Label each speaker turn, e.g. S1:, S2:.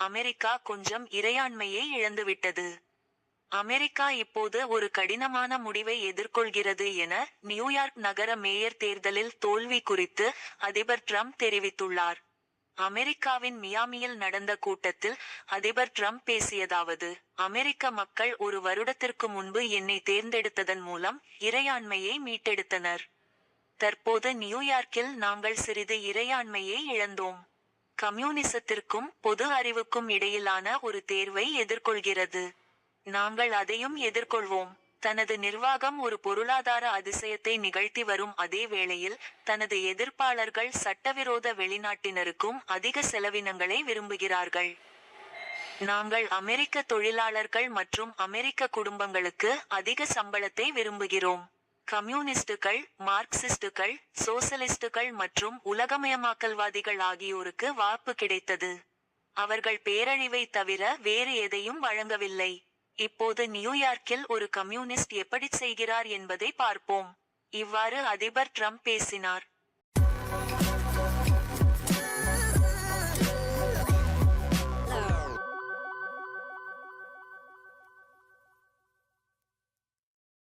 S1: America கொஞ்சம் இறையாண்மையை இழந்துவிட்டது. அமெரிக்கா இப்போது ஒரு கடினமான முடிவை எதிர்கொள்கிறது என நியூயார்க் நகர மேயர் தேர்தலில் தோல்வி குறித்து அதிபர் ட்ரம்ப் தெரிவித்துள்ளார். அமெரிக்காவின் மியாமியில் நடந்த கூட்டத்தில் அதிபர் ட்ரம்ப் பேசியதாவது அமெரிக்க மக்கள் ஒரு வருடத்திற்கு முன்பு என்னை தேர்ந்தெடுத்ததன் மூலம் இறையாண்மையை மீட்டெடுத்தனர். தற்போது நியூயார்க்கில் நாங்கள் சிறிது இறையாண்மையை இழந்தோம். கம்யூனிசத்திற்கும் பொது அறிவுக்கும் இடையிலான ஒரு தேர்வை எதிர்கொள்கிறது. நாங்கள் அதையும் எதிர்கொள்வோம். தனது நிர்வாகம் ஒரு பொருளாதார அதிசயத்தை நிகழ்த்தி வரும் அதே வேளையில் தனது எதிர்ப்பாளர்கள் சட்டவிரோத வெளிநாட்டினருக்கும் அதிக செலவினங்களை விரும்புகிறார்கள். நாங்கள் அமெரிக்க தொழிலாளர்கள் மற்றும் அமெரிக்க குடும்பங்களுக்கு அதிக சம்பளத்தை விரும்புகிறோம். கம்யூனிஸ்டுகள் மார்க்சிஸ்டுகள் சோசலிஸ்டுகள் மற்றும் உலகமயமாக்கல்வாதிகள் ஆகியோருக்கு வாய்ப்பு கிடைத்தது. அவர்கள் பேரழிவை தவிர வேறு எதையும் வழங்கவில்லை. இப்போது நியூயார்க்கில் ஒரு கம்யூனிஸ்ட் எப்படி செய்கிறார் என்பதை பார்ப்போம். இவ்வாறு அதிபர் ட்ரம்ப் பேசினார்.